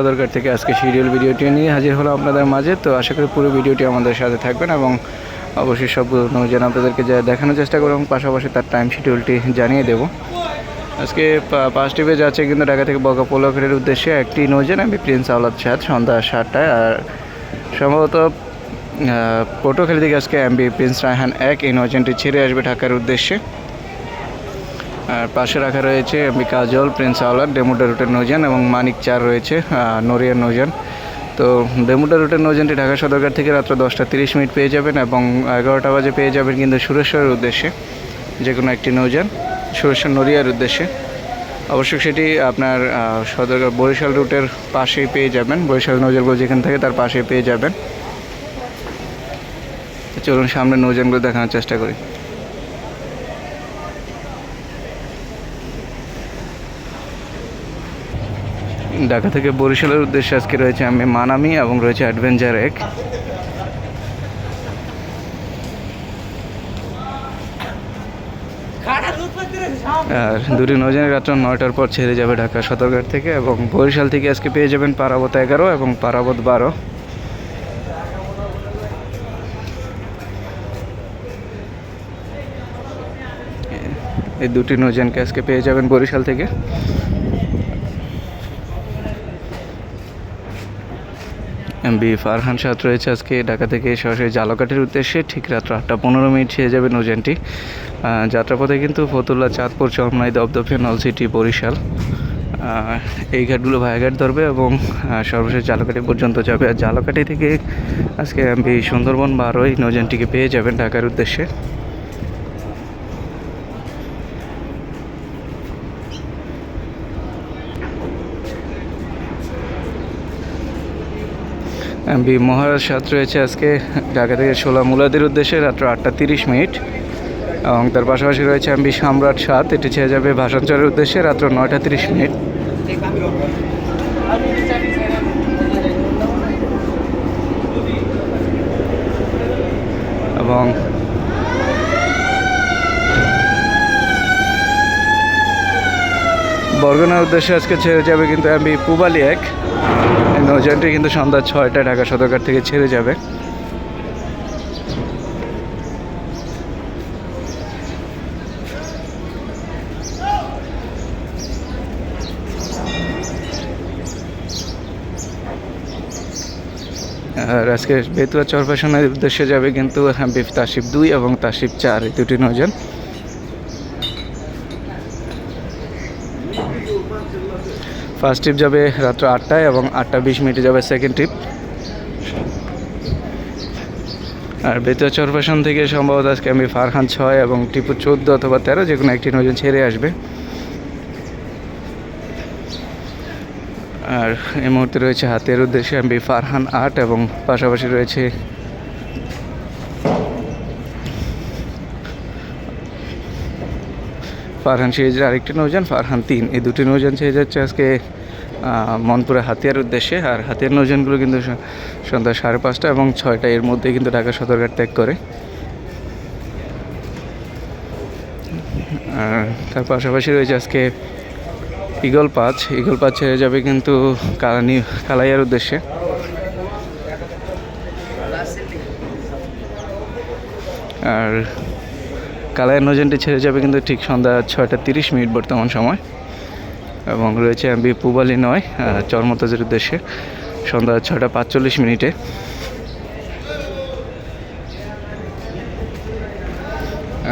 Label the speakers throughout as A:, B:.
A: সদরকার থেকে আজকে শিডিউল ভিডিওটি নিয়ে হাজির হলো আপনাদের মাঝে। তো আশা করি পুরো ভিডিওটি আমাদের সাথে থাকবেন এবং অবশ্যই সব নৌযান আপনাদেরকে যা দেখানোর চেষ্টা করব এবং পাশাপাশি তার টাইম শিডিউলটি জানিয়ে দেবো। আজকে পা- পাঁচ টিপে যাচ্ছে কিন্তু ঢাকা থেকে বকা পোলাখের উদ্দেশ্যে একটি নৌযান আমি প্রিন্স আওলাদ সাদ সন্ধ্যা সাতটায়। আর সম্ভবত পটুয়াখালী থেকে আজকে এমবি প্রিন্স রায়হান এক এই নৌযানটি ছেড়ে আসবে ঢাকার উদ্দেশ্যে। আর পাশে রাখা রয়েছে এমবি কাজল প্রিন্স আওলাদ ডেমোডা রুটের নৌজান এবং মানিক চার রয়েছে নরিয়ার নৌজান তো ডেমোডা রুটের নৌযানটি ঢাকা সদরঘাট থেকে রাত্র দশটা তিরিশ মিনিট পেয়ে যাবেন এবং এগারোটা বাজে পেয়ে যাবেন কিন্তু সুরেশ্বরের উদ্দেশ্যে যে কোনো একটি নৌজান সুরেশ্বর নড়িয়ার উদ্দেশ্যে। অবশ্যই সেটি আপনার সদরঘাট বরিশাল রুটের পাশেই পেয়ে যাবেন, বরিশাল নৌযানগুলো যেখানে থাকে তার পাশেই পেয়ে যাবেন। চলুন সামনে নৌযানগুলো দেখানোর চেষ্টা করি। ঢাকা থেকে বরিশালের উদ্দেশ্যে আজকে রয়েছে আমি মানামি এবং রয়েছে অ্যাডভেঞ্চার এক। আর দুটি নৌযান রাত্র নয়টার পর ছেড়ে যাবে ঢাকা সদরঘাট থেকে এবং বরিশাল থেকে আজকে পেয়ে যাবেন পারাবত এগারো এবং পারাবত বারো। এই দুটি নৌযানকে আজকে পেয়ে যাবেন বরিশাল থেকে। এমবি ফারহান সাত রয়েছে আজকে ঢাকা থেকে সরাসরি জালকাঠির উদ্দেশ্যে। ঠিক রাত্র আটটা পনেরো মিনিট ছেড়ে যাবে নৌযানটি। আহ, যাত্রাপথে কিন্তু ফতুল্লা চাঁদপুর চরমনাই দপদপে নলসিটি বরিশাল এই ঘাটগুলো ভায়াঘাট ধরবে এবং সর্বশেষ জালকাঠি পর্যন্ত যাবে। আর জালকাঠি থেকে আজকে এমবি সুন্দরবন বারোই নৌযানটিকে পেয়ে যাবেন ঢাকার উদ্দেশ্যে। এমবি মহারাজ সাত রয়েছে আজকে ঢাকা থেকে ষোলা মুলাদের উদ্দেশ্যে রাত্র আটটা তিরিশ মিনিট। এবং তার পাশাপাশি রয়েছে এমবি সম্রাট সাত, এটি ছেড়ে যাবে ভাষাঞ্চলের উদ্দেশ্যে রাত্র নয়টা তিরিশ মিনিট। এবং বরগুনার উদ্দেশ্যে আজকে ছেড়ে যাবে কিন্তু এমবি পুবালি এক। এই নৌযানটি কিন্তু সন্ধ্যা ছয়টা ঢাকা সদরঘাট থেকে ছেড়ে যাবে। আর আজকে বেতুয়া চরপাশনের উদ্দেশ্যে যাবে কিন্তু হাম্বিফ তাসিফ দুই এবং তাসিফ চার, এই দুটি নৌযান ফার্স্ট ট্রিপ যাবে রাত্র আটটায় এবং আটটা বিশ মিনিটে যাবে সেকেন্ড ট্রিপ আর বেতুয়া চরপাশন থেকে সম্ভবত আজকে আমি ফারহান ছয় এবং টিপু চোদ্দ অথবা তেরো যে কোনো একটি নৌযান ছেড়ে আসবে। আর এই মুহূর্তে রয়েছে হাতের উদ্দেশ্যে আমি ফারহান আট এবং পাশাপাশি রয়েছে ফারহান সিরিজের আরেকটি নৌযান, ফারহান তিন। এই দুটি নৌযান ছেড়ে যাচ্ছে আজকে মনপুরে হাতিয়ার উদ্দেশ্যে। আর হাতিয়ার নৌযানগুলো কিন্তু সন্ধ্যা সাড়ে পাঁচটা এবং ছয়টা। এর মধ্যে কিন্তু ঢাকা সদরঘাট ত্যাগ করে। আর তার পাশাপাশি রয়েছে আজকে ইগল পাঁচ। ইগল পাঁচ ছেড়ে যাবে কিন্তু কালানি, কালাইয়ার উদ্দেশ্যে। আর কালাইয়ার নৌযানটি ছেড়ে যাবে কিন্তু ঠিক সন্ধ্যা ছয়টা তিরিশ মিনিট বর্তমান সময়। এবং রয়েছে এমবি পুবালি নয় চরমতাজের উদ্দেশ্যে সন্ধ্যা ছটা পাঁচচল্লিশ মিনিটে।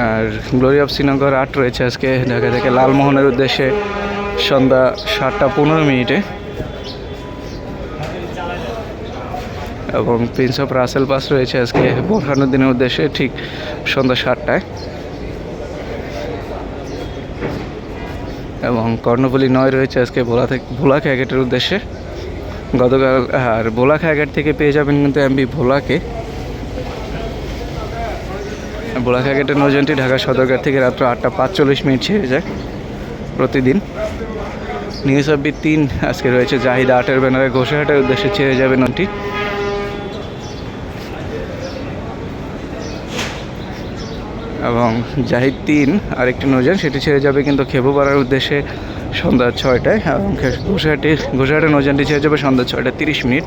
A: আর গ্লোরি অফ শ্রীনগর আট রয়েছে আজকে ঢাকা থেকে লালমোহনের উদ্দেশ্যে সন্ধ্যা সাতটা পনেরো মিনিটে। এবং প্রিন্স অফ রাসেল পাস রয়েছে আজকে বোরহানুদ্দিনের উদ্দেশ্যে ঠিক সন্ধ্যা সাতটায়। এবং কর্ণফুলি নয় রয়েছে আজকে ভোলা থেকে ভোলা ক্যাগেটের উদ্দেশ্যে। গতকাল, আর ভোলা ক্যাগেট থেকে পেয়ে যাবেন কিন্তু এমবি ভোলাকে। ভোলা ক্যাগেটের নৌযানটি ঢাকা সদরঘাট থেকে রাত্র আটটা পাঁচচল্লিশ মিনিট ছেড়ে যায় প্রতিদিন। নিউজ আব্বি তিন আজকে রয়েছে জাহিদ আটের ব্যানারে। ঘোষাহাটের উদ্দেশ্যে ছেড়ে যাবে নটি এবং জাহিদ তিন আরেকটি নৌযান সেটি ছেড়ে যাবে কিন্তু খেবুপাড়ার উদ্দেশ্যে সন্ধ্যা ছয়টায়। এবং ঘোষাহাটি ঘোষাহাটের নৌযানটি ছেড়ে যাবে সন্ধ্যা ছয়টা তিরিশ মিনিট।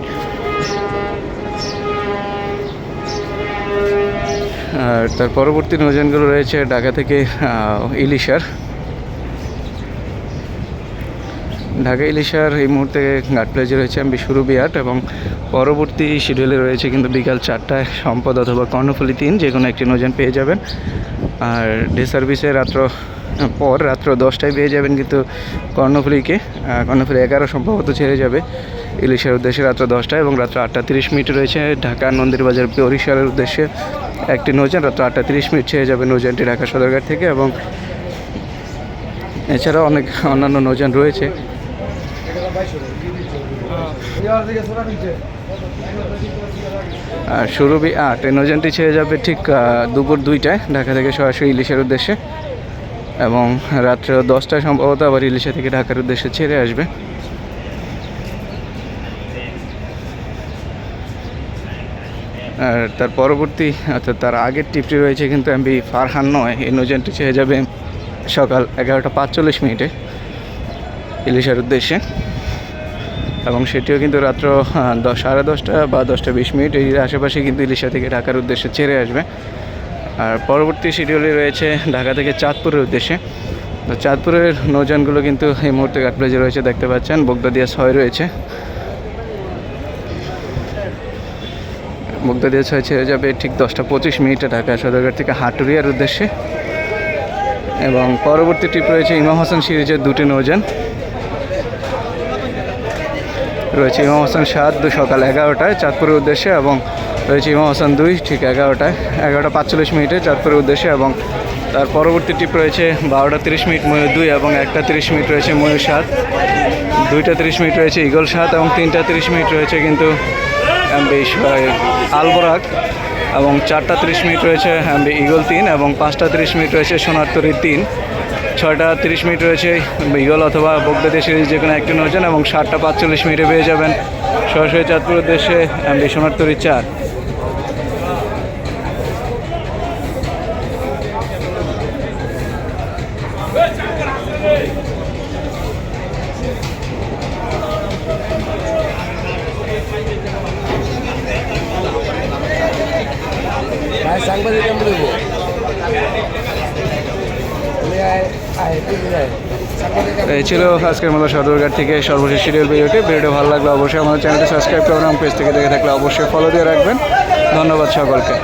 A: আর তার পরবর্তী নৌযানগুলো রয়েছে ঢাকা থেকে ইলিশার। ঢাকা ইলিশার এই মুহূর্তে ঘাট প্লেজে রয়েছে আমি শুরু বিয়াট এবং পরবর্তী শিডিউলে রয়েছে কিন্তু বিকাল চারটায় সম্পদ অথবা কর্ণফুলি তিন যে কোনো একটি নৌযান পেয়ে যাবেন। আর ডে সার্ভিসে রাত্র, পর রাত্র দশটায় পেয়ে যাবেন কিন্তু কর্ণফুলিকে। কর্ণফুলি এগারো সম্ভবত ছেড়ে যাবে। ইলিশের উদ্দেশ্যে রাত্র দশটায় এবং রাত্র আটটা তিরিশ মিনিট রয়েছে। ঢাকা নন্দীরবাজার বরিশালের উদ্দেশ্যে একটি নৌযান। রাত্র আটটা তিরিশ মিনিট ছেড়ে যাবে নৌযানটি ঢাকা সদরঘাট থেকে এবং এছাড়াও অনেক অন্যান্য নৌযান রয়েছে। আর সুরভি আট এই নৌযানটি ছেড়ে যাবে ঠিক দুপুর দুইটায় ঢাকা থেকে সরাসরি ইলিশের উদ্দেশ্যে এবং রাত্রে দশটায় সম্ভবত আবার ইলিশা থেকে ঢাকার উদ্দেশ্যে ছেড়ে আসবে। আর তার পরবর্তী, অর্থাৎ তার আগের টিপটি রয়েছে কিন্তু এমবি ফারহান নয়। এই নৌযানটি ছেড়ে যাবে সকাল এগারোটা পাঁচচল্লিশ মিনিটে ইলিশার উদ্দেশ্যে। এবং সেটিও কিন্তু রাত্র দশ, সাড়ে দশটা বা দশটা বিশ মিনিট এই আশেপাশে কিন্তু ইলিশা থেকে ঢাকার উদ্দেশ্যে ছেড়ে আসবে। আর পরবর্তী শিডিউলে রয়েছে ঢাকা থেকে চাঁদপুরের উদ্দেশ্যে। তো চাঁদপুরের নৌযানগুলো কিন্তু এই মুহূর্তে ঘাটপ্লেজে রয়েছে, দেখতে পাচ্ছেন, বগদাদিয়া ছয় রয়েছে। বগদাদিয়া ছয় ছেড়ে যাবে ঠিক দশটা পঁচিশ মিনিটে ঢাকা সদরঘাট থেকে হাটুরিয়ার উদ্দেশ্যে। এবং পরবর্তী ট্রিপ রয়েছে ইমাম হাসান সিরিজের দুটি নৌযান। রয়েছে ইমাম হাসান সাত দু সকাল এগারোটায় চাঁদপুরের উদ্দেশ্যে এবং রয়েছে ইমাম হাসান দুই ঠিক এগারোটায়, এগারোটা পাঁচচল্লিশ মিনিটে চাঁদপুরের উদ্দেশ্যে এবং তার পরবর্তী টিপ রয়েছে বারোটা তিরিশ মিনিট ময়ূর দুই এবং একটা তিরিশ মিনিট রয়েছে ময়ূর সাত, দুইটা তিরিশ মিনিট রয়েছে ইগল সাত এবং তিনটা তিরিশ মিনিট রয়েছে কিন্তু বেশ আলবরাক। এবং চারটা তিরিশ মিনিট রয়েছে ইগল তিন এবং পাঁচটা তিরিশ মিনিট রয়েছে সোনারতরি তিন। ছয়টা তিরিশ মিনিট রয়েছে ইগল অথবা বগদাদি সিরিজ যে কোনো একটি নজন এবং সাতটা পাঁচচল্লিশ মিনিটে পেয়ে যাবেন সরাসরি চাঁদপুর উদ্দেশ্যে সোনার সোনারতরি চার। এই ছিল আজকের মতো সদরঘাট থেকে সর্বশেষ সিরিয়াল ভিডিওটি ভিডিওটি ভালো লাগলে অবশ্যই আমাদের চ্যানেলটি সাবস্ক্রাইব করবেন এবং পেজ থেকে দেখে থাকলে অবশ্যই ফলো দিয়ে রাখবেন। ধন্যবাদ সকলকে।